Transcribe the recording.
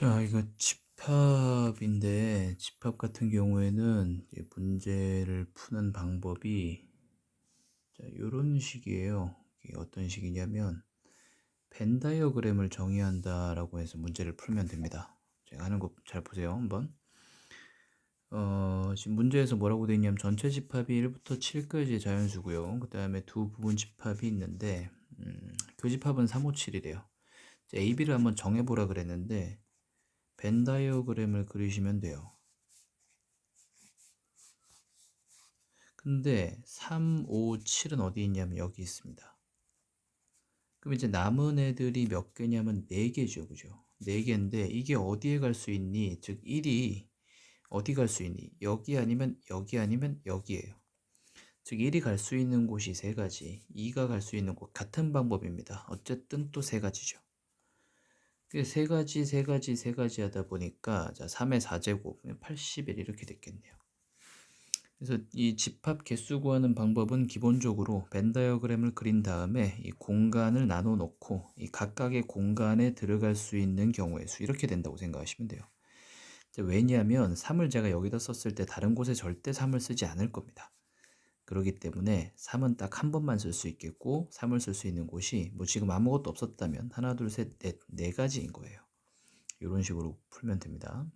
자, 이거 집합인데, 집합 같은 경우에는 문제를 푸는 방법이, 자, 요런 식이에요. 어떤 식이냐면, 벤 다이어그램을 정의한다라고 해서 문제를 풀면 됩니다. 제가 하는 거 잘 보세요, 한번. 어, 지금 문제에서 뭐라고 되어 있냐면, 전체 집합이 1부터 7까지의 자연수고요. 그 다음에 두 부분 집합이 있는데, 음, 교집합은 357이래요. AB를 한번 정해보라 그랬는데, 벤 다이어그램을 그리시면 돼요. 근데 3, 5, 7은 어디 있냐면 여기 있습니다. 그럼 이제 남은 애들이 몇 개냐면 4개죠. 그죠? 4개인데 이게 어디에 갈 수 있니? 즉 1이 어디 갈 수 있니? 여기 아니면 여기 아니면 여기에요. 즉 1이 갈 수 있는 곳이 세 가지, 2가 갈 수 있는 곳 같은 방법입니다. 어쨌든 또세 가지죠. 세 가지, 세 가지, 세 가지 하다 보니까 자 3의 4제곱, 80일 이렇게 됐겠네요. 그래서 이 집합 개수 구하는 방법은 기본적으로 벤 다이어그램을 그린 다음에 이 공간을 나눠 놓고 이 각각의 공간에 들어갈 수 있는 경우의 수 이렇게 된다고 생각하시면 돼요. 왜냐하면 3을 제가 여기다 썼을 때 다른 곳에 절대 3을 쓰지 않을 겁니다. 그렇기 때문에 3은 딱 한 번만 쓸 수 있겠고 3을 쓸 수 있는 곳이 뭐 지금 아무것도 없었다면 하나 둘 셋 넷 네 가지인 거예요. 이런 식으로 풀면 됩니다.